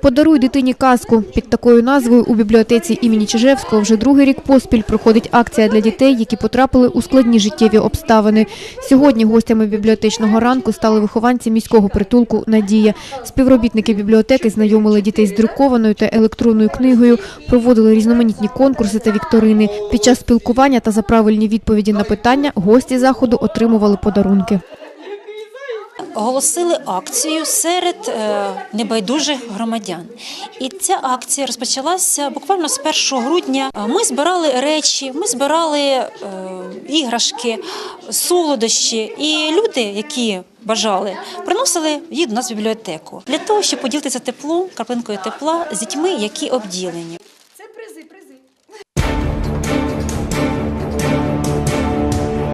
Подаруй дитині казку. Під такою назвою у бібліотеці імені Чижевського вже другий рік поспіль проходить акція для дітей, які потрапили у складні життєві обставини. Сьогодні гостями бібліотечного ранку стали вихованці міського притулку Надія. Співробітники бібліотеки знайомили дітей з друкованою та електронною книгою, проводили різноманітні конкурси та вікторини. Під час спілкування та за правильні відповіді на питання гості заходу отримували подарунки. Оголосили акцію серед е, небайдужих громадян. І ця акція розпочалася буквально з 1 грудня. Е, Ми збирали речі, ми збирали е, іграшки, солодощі, і люди, які бажали, приносили їх до нас в бібліотеку для того, щоб поділитися теплом, краплинкою тепла з дітьми, які обділені.